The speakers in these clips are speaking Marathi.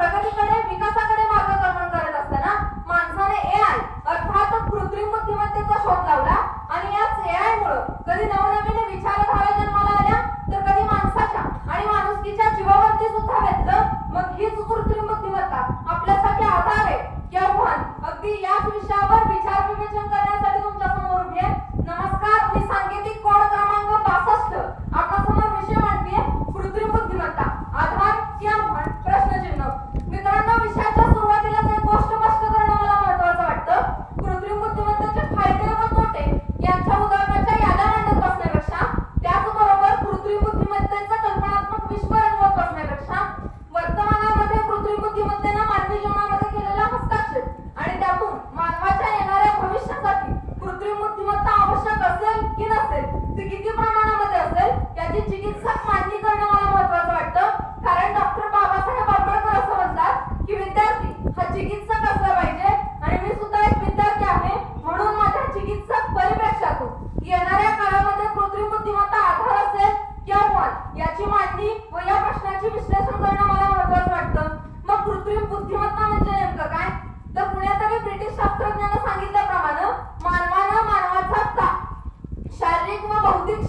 प्रगतीकडे विकासाकडे मार्गक्रमण करत असताना माणसाने आय अर्थात कृत्रिम बुद्धिमत्तेचा शोध लावला आणि याच ए आय मुळे कधी नव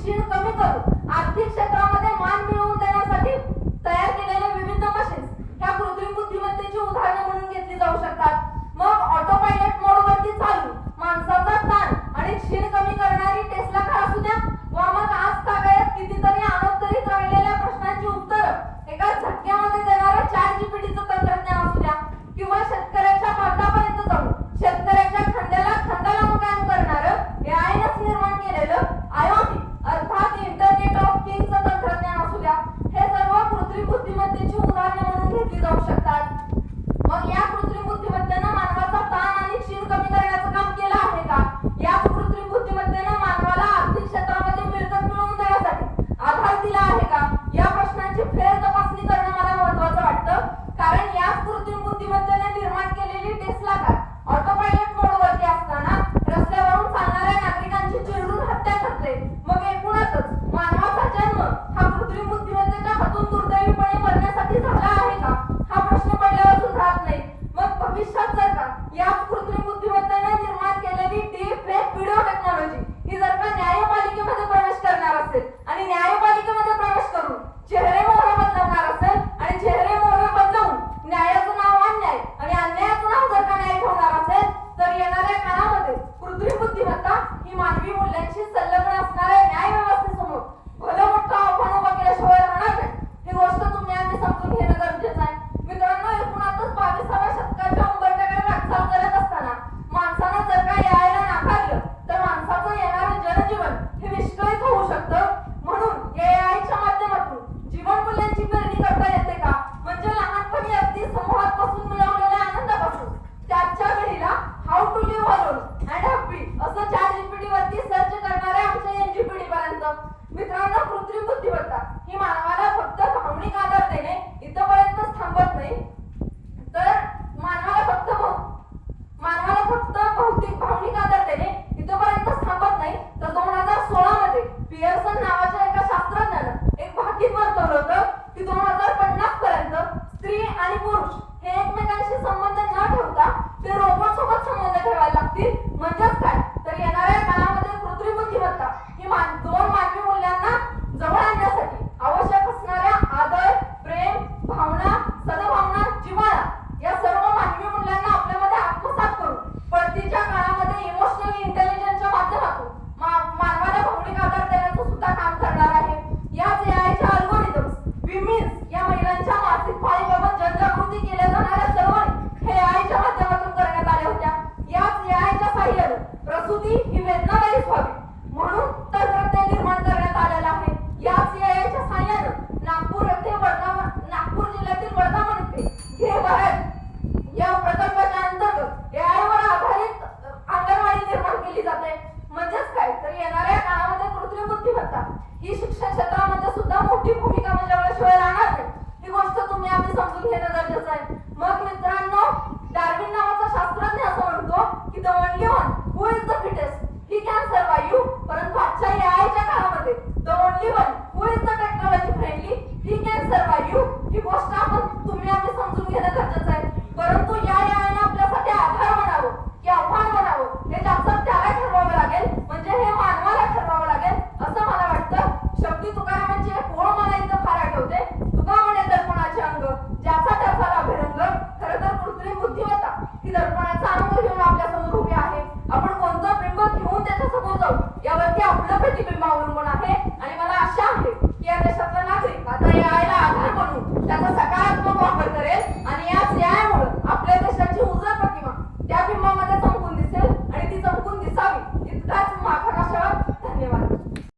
शिक्षण कमी करू. आर्थिक Я